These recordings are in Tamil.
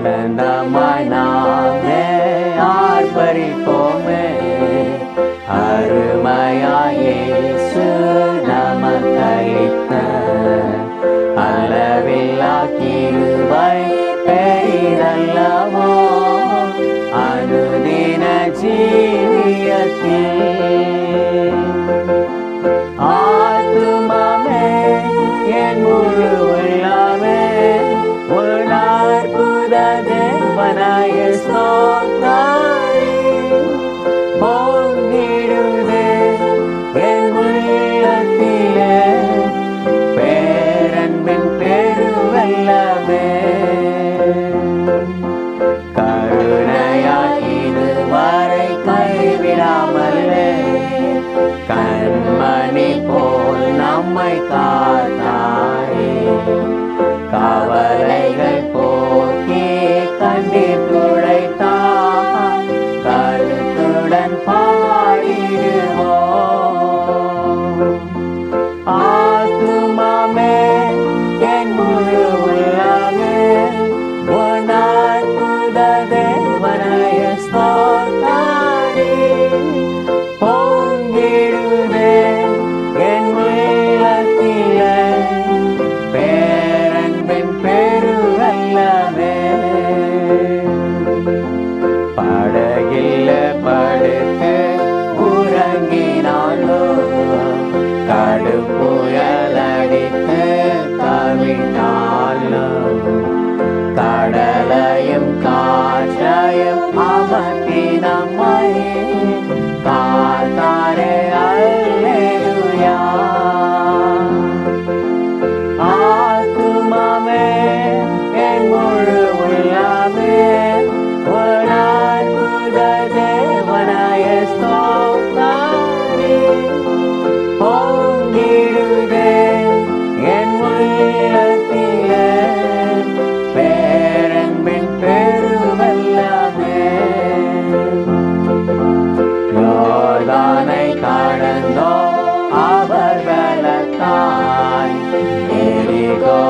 ஆனந்தமாய் நாமே ஆர்ப்பரிப்போம். My kata கடுப்புயல் அடித்து கடலையும் காற்றையும்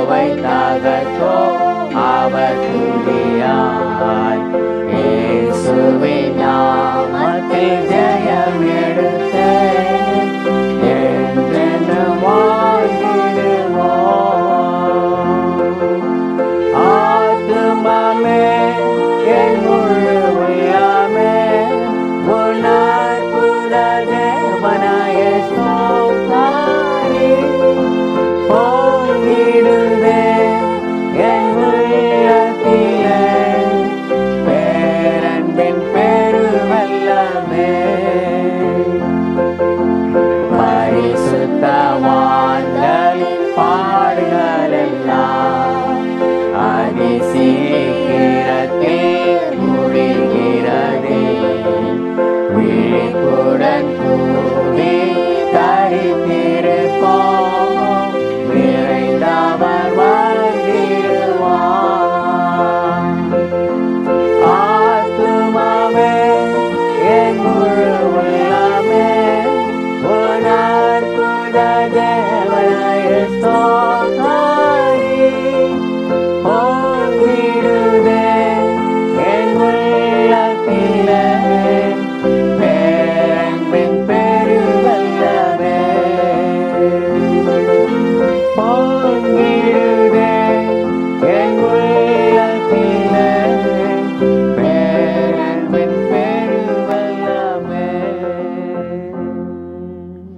கோவை நகற்றோ அவர் துதியாய். ஏசுவே ஞாமத்தில் ஜெயம் எடுத்த என்றென்று வாழ்கிடுவோம் ஆத்மாமே என் முழுமையாமே புனர் புனர் தேவனாய சோ